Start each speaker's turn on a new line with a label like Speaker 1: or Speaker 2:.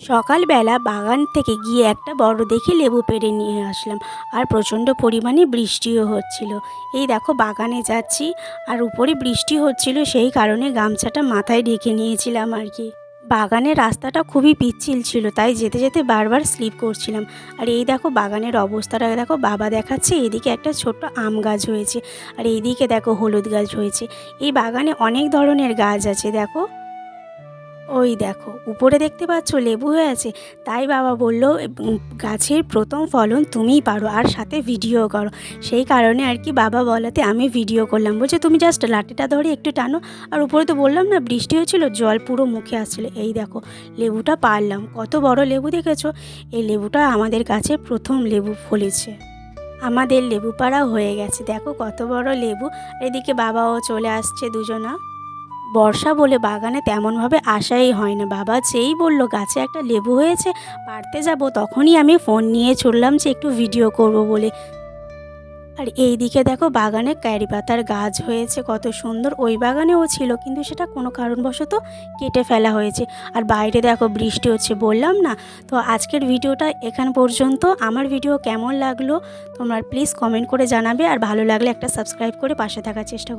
Speaker 1: সকালবেলা বাগান থেকে গিয়ে একটা বড় দেখে লেবু পেড়ে নিয়ে আসলাম, আর প্রচণ্ড পরিমাণে বৃষ্টিও হচ্ছিল। এই দেখো, বাগানে যাচ্ছি, আর উপরে বৃষ্টি হচ্ছিল, সেই কারণে গামছাটা মাথায় ঢেকে নিয়েছিলাম আর কি। বাগানের রাস্তাটা খুবই পিচ্ছিল ছিল, তাই যেতে যেতে বারবার স্লিপ করছিলাম। আর এই দেখো, বাগানের অবস্থাটা, দেখো, বাবা দেখাচ্ছে, এদিকে একটা ছোট্ট আম গাছ হয়েছে, আর এইদিকে দেখো, হলুদ গাছ হয়েছে। এই বাগানে অনেক ধরনের গাছ আছে, দেখো। ওই দেখো, উপরে দেখতে পাচ্ছ লেবু হয়ে আছে। তাই বাবা বলল গাছের প্রথম ফলন তুমিই পারো, আর সাথে ভিডিও করো। সেই কারণে আর কি বাবা বলাতে আমি ভিডিও করলাম। বলছে, তুমি জাস্ট লাঠিটা ধরে একটু টানো। আর উপরে তো বললাম না, বৃষ্টি হয়েছিল, জল পুরো মুখে আসছিল। এই দেখো, লেবুটা পারলাম। কত বড় লেবু দেখেছ? এই লেবুটা আমাদের গাছে প্রথম লেবু ফলেছে। আমাদের লেবু পাড়া হয়ে গেছে। দেখো কত বড় লেবু। এদিকে বাবাও চলে আসছে দুজনা। বর্ষা বলে বাগানে তেমনভাবে আসাই হয় না। বাবা যেই বলল, গাছে একটা লেবু হয়েছে পারতে যাব, তখনই আমি ফোন নিয়ে চললাম যে একটু ভিডিও করব বলে। আর এই দিকে দেখো বাগানে ক্যারি পাতার গাছ হয়েছে, কত সুন্দর। ওই বাগানেও ছিল, কিন্তু সেটা কোনো কারণবশত কেটে ফেলা হয়েছে। আর বাইরে দেখো বৃষ্টি হচ্ছে, বললাম না? তো আজকের ভিডিওটা এখান পর্যন্ত। আমার ভিডিও কেমন লাগল তোমরা প্লিজ কমেন্ট করে জানাবে। আর ভালো লাগলে একটা সাবস্ক্রাইব করে পাশে থাকার চেষ্টা